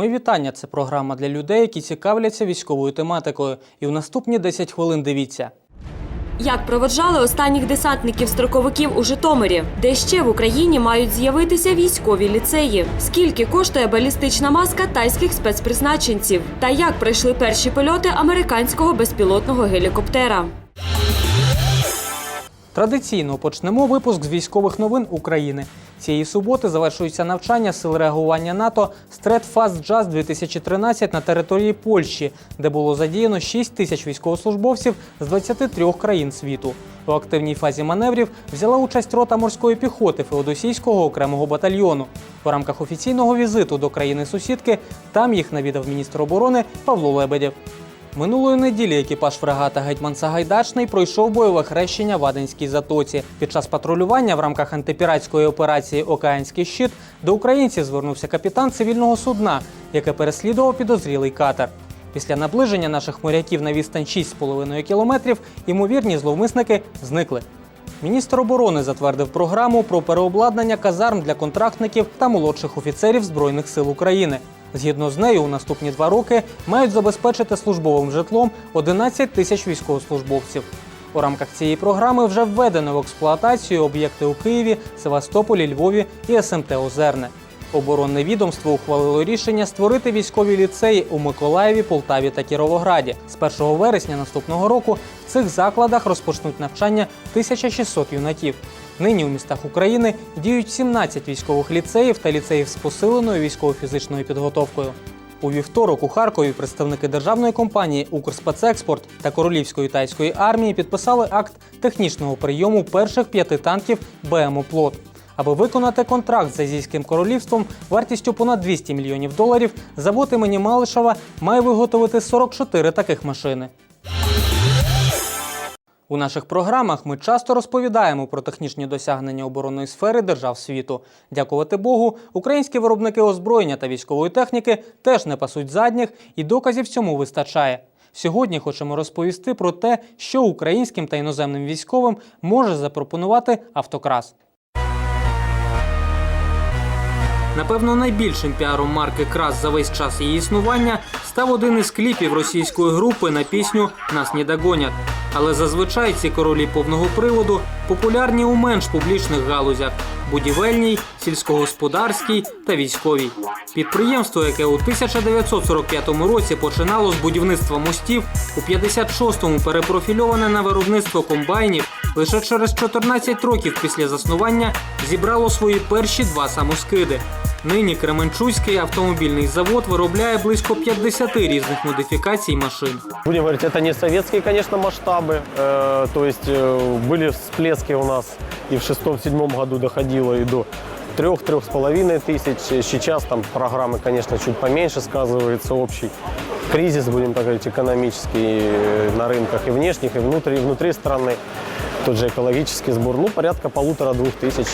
Мої вітання. Це програма для людей, які цікавляться військовою тематикою. І в наступні 10 хвилин дивіться. Як проводжали останніх десантників-строковиків у Житомирі, де ще в Україні мають з'явитися військові ліцеї? Скільки коштує балістична маска тайських спецпризначенців? Та як пройшли перші польоти американського безпілотного гелікоптера? Традиційно почнемо випуск з військових новин України. Цієї суботи завершується навчання сил реагування НАТО Strat Fast Jazz 2013 на території Польщі, де було задіяно 6 тисяч військовослужбовців з 23 країн світу. У активній фазі маневрів взяла участь рота морської піхоти Феодосійського окремого батальйону. У рамках офіційного візиту до країни-сусідки там їх навідав міністр оборони Павло Лебедєв. Минулої неділі екіпаж фрегата Гетьман Сагайдачний пройшов бойове хрещення в Аденській затоці. Під час патрулювання в рамках антипіратської операції Океанський щит до українців звернувся капітан цивільного судна, яке переслідував підозрілий катер. Після наближення наших моряків на відстань 6,5 кілометрів ймовірні зловмисники зникли. Міністр оборони затвердив програму про переобладнання казарм для контрактників та молодших офіцерів Збройних сил України. Згідно з нею, у наступні два роки мають забезпечити службовим житлом 11 тисяч військовослужбовців. У рамках цієї програми вже введено в експлуатацію об'єкти у Києві, Севастополі, Львові і СМТ Озерне. Оборонне відомство ухвалило рішення створити військові ліцеї у Миколаєві, Полтаві та Кіровограді. З 1 вересня наступного року в цих закладах розпочнуть навчання 1600 юнаків. Нині у містах України діють 17 військових ліцеїв та ліцеїв з посиленою військово-фізичною підготовкою. У вівторок у Харкові представники державної компанії Укрспецекспорт та Королівської тайської армії підписали акт технічного прийому перших п'яти танків БМО «Плот». Аби виконати контракт з Азійським королівством вартістю понад 200 мільйонів доларів, завод імені Малишева має виготовити 44 таких машини. У наших програмах ми часто розповідаємо про технічні досягнення оборонної сфери держав світу. Дякувати Богу, українські виробники озброєння та військової техніки теж не пасуть задніх, і доказів цьому вистачає. Сьогодні хочемо розповісти про те, що українським та іноземним військовим може запропонувати автокрас. Напевно, найбільшим піаром марки Крас за весь час її існування став один із кліпів російської групи на пісню Нас не догонять. Але зазвичай ці королі повного приводу популярні у менш публічних галузях будівельній, сільськогосподарській та військовій. Підприємство, яке у 1945 році починало з будівництва мостів, у 56-му перепрофільоване на виробництво комбайнів, лише через 14 років після заснування зібрало свої перші два самоскиди. Нині Кременчуцький автомобільний завод виробляє близько 50 різних модифікацій машин. Будем говорить, это не советские, конечно, масштабы. Э, то есть э, были всплески у нас и в шестом-седьмом году доходило и до трех-трех с половиной тысяч. Сейчас там программы, конечно, чуть поменьше сказывается общий кризис, будем так говорить, экономический э, на рынках и внешних, и внутри, и внутри страны. Тот же екологічний сбор, ну, порядка полутора-двох тисяч.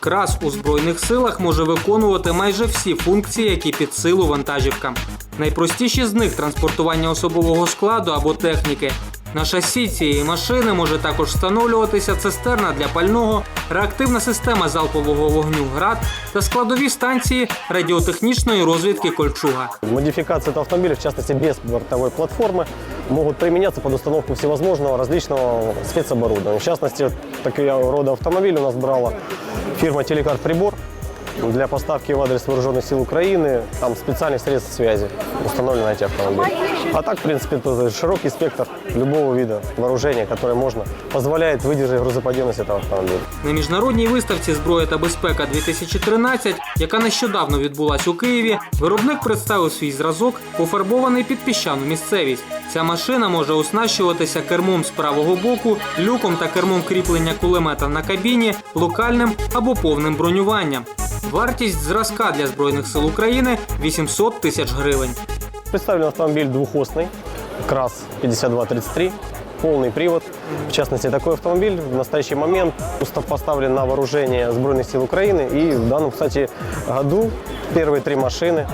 Крас у збройних силах може виконувати майже всі функції, які під силу вантажівка. Найпростіші з них транспортування особового складу або техніки. На шасі цієї машини може також встановлюватися цистерна для пального, реактивна система залпового вогню ГРАД та складові станції радіотехнічної розвідки Кольчуга. Модификации этого автомобиля, в частности без бортовой платформы, могут применяться под установку всевозможного различного спецоборудования. В частности, такие рода автомобилей у нас брала фирма Телекар Прибор для поставки в адрес вооруженных сил Украины. Там специальных средств связи установлены на эти автомобили. А так, в принципе, тут широкий спектр любого вида вооружения, которое можно, позволяет выдержать грузоподъемность этого автомобиля. На міжнародній виставці Зброя та безпека 2013, яка нещодавно відбулась у Києві, виробник представив свій зразок, пофарбований під піщану місцевість. Ця машина може оснащуватися кермом з правого боку, люком та кермом кріплення кулемета на кабіні, локальним або повним бронюванням. Вартість зразка для збройних сил України 800 тисяч гривень. Представлен автомобиль двухосный, КРАС 5233, полный привод. В частности, такой автомобиль в настоящий момент устав поставлен на вооружение Сбройных сил Украины. И в данном, кстати, году первые три машины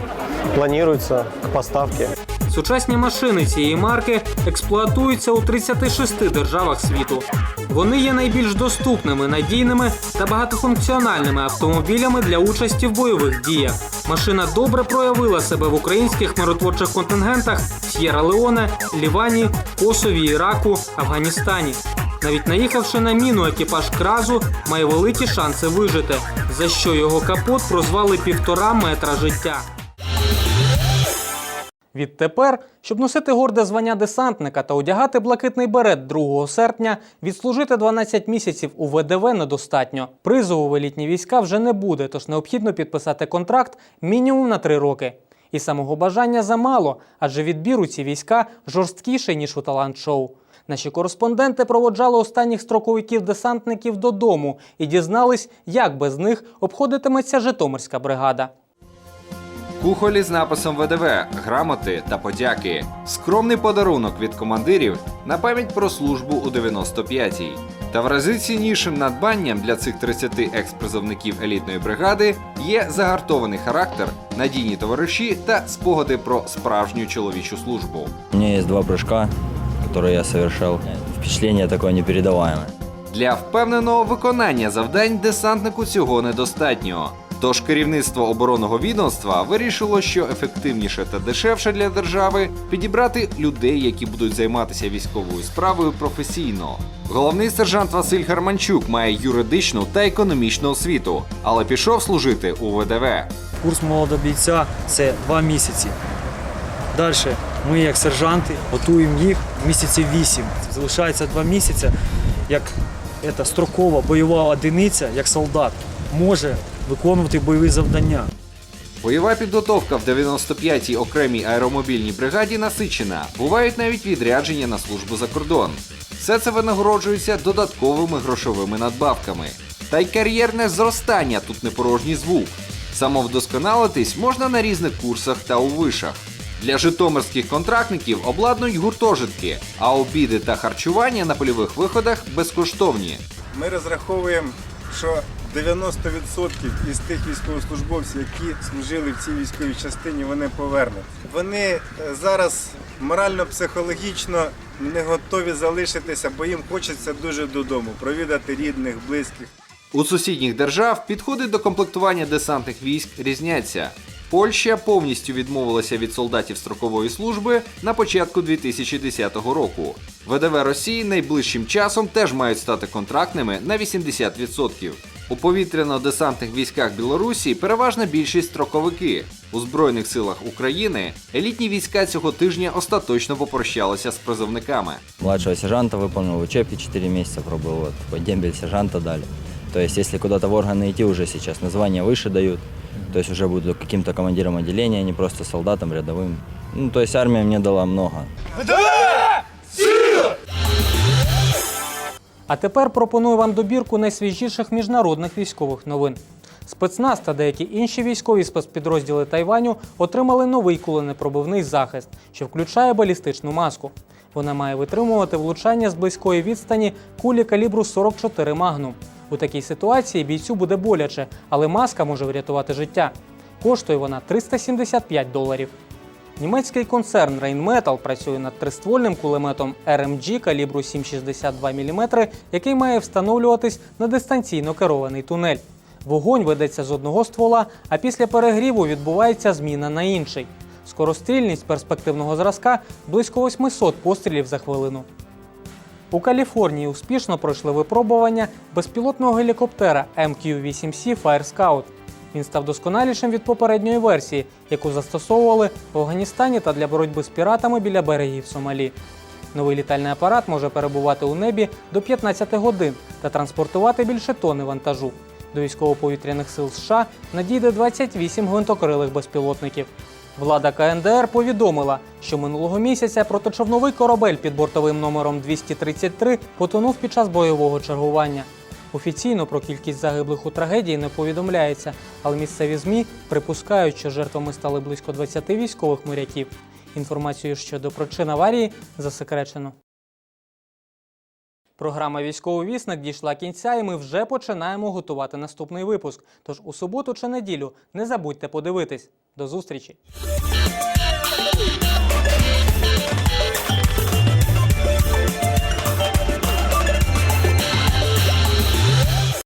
планируются к поставке. Сучасні машини цієї марки експлуатуються у 36 державах світу. Вони є найбільш доступними, надійними та багатофункціональними автомобілями для участі в бойових діях. Машина добре проявила себе в українських миротворчих контингентах С'єра Леоне, Лівані, Косові, Іраку, Афганістані. Навіть наїхавши на міну, екіпаж кразу має великі шанси вижити, за що його капот прозвали півтора метра життя. Відтепер, щоб носити горде звання десантника та одягати блакитний берет 2 серпня, відслужити 12 місяців у ВДВ недостатньо. Призову в війська вже не буде, тож необхідно підписати контракт мінімум на 3 роки. І самого бажання замало, адже відбір у ці війська жорсткіший, ніж у талант-шоу. Наші кореспонденти проводжали останніх строковиків-десантників додому і дізнались, як без них обходитиметься Житомирська бригада. Кухолі з написом ВДВ, грамоти та подяки. Скромний подарунок від командирів на пам'ять про службу у 95-й. Та в рази ціннішим надбанням для цих 30 екс-призовників елітної бригади є загартований характер, надійні товариші та спогади про справжню чоловічу службу. У меня есть два прыжка, которые я совершал. Впечатление такое непередаваемое. Для впевненого виконання завдань десантнику цього недостатньо. Тож керівництво оборонного відомства вирішило, що ефективніше та дешевше для держави підібрати людей, які будуть займатися військовою справою професійно. Головний сержант Василь Гарманчук має юридичну та економічну освіту, але пішов служити у ВДВ. Курс молодого бійця це два місяці. Далі ми, як сержанти, готуємо їх місяців вісім. Залишається два місяці, як ця строкова бойова одиниця, як солдат, може виконувати бойові завдання. Бойова підготовка в 95-й окремій аеромобільній бригаді насичена. Бувають навіть відрядження на службу за кордон. Все це винагороджується додатковими грошовими надбавками. Та й кар'єрне зростання тут не порожній звук. Самовдосконалитись можна на різних курсах та у вишах. Для житомирських контрактників обладнують гуртожитки, а обіди та харчування на польових виходах безкоштовні. Ми розраховуємо, що 90% із тих військовослужбовців, які служили в цій військовій частині, вони повернуться. Вони е, зараз морально-психологічно не готові залишитися, бо їм хочеться дуже додому, провідати рідних, близьких. У сусідніх держав підходи до комплектування десантних військ різняться. Польща повністю відмовилася від солдатів строкової служби на початку 2010 року. ВДВ Росії найближчим часом теж мають стати контрактними на 80%. У повітряно-десантних військах Білорусі переважна більшість строковики. У Збройних силах України елітні війська цього тижня остаточно попрощалися з призовниками. Младшего сержанта выполнил в учебке 4 месяца пробыл, вот, по дембель сержанта дали. То есть, если куда-то в органы идти, уже сейчас название выше дают. То есть, уже буду каким-то командиром отделения, а не просто солдатом рядовым. Ну, то есть, армия мне дала много. А тепер пропоную вам добірку найсвіжіших міжнародних військових новин. Спецназ та деякі інші військові спецпідрозділи Тайваню отримали новий куленепробивний захист, що включає балістичну маску. Вона має витримувати влучання з близької відстані кулі калібру 44 Магнум. У такій ситуації бійцю буде боляче, але маска може врятувати життя. Коштує вона 375 доларів. Німецький концерн Rheinmetall працює над триствольним кулеметом RMG калібру 7,62 мм, який має встановлюватись на дистанційно керований тунель. Вогонь ведеться з одного ствола, а після перегріву відбувається зміна на інший. Скорострільність перспективного зразка близько 800 пострілів за хвилину. У Каліфорнії успішно пройшли випробування безпілотного гелікоптера MQ-8C Fire Scout. Він став досконалішим від попередньої версії, яку застосовували в Афганістані та для боротьби з піратами біля берегів Сомалі. Новий літальний апарат може перебувати у небі до 15 годин та транспортувати більше тони вантажу. До військово-повітряних сил США надійде 28 гвинтокрилих безпілотників. Влада КНДР повідомила, що минулого місяця протичовновий корабель під бортовим номером 233 потонув під час бойового чергування. Офіційно про кількість загиблих у трагедії не повідомляється, але місцеві ЗМІ припускають, що жертвами стали близько 20 військових моряків. Інформацію щодо причин аварії засекречено. Програма Військовий вісник дійшла кінця, і ми вже починаємо готувати наступний випуск. Тож у суботу чи неділю не забудьте подивитись. До зустрічі!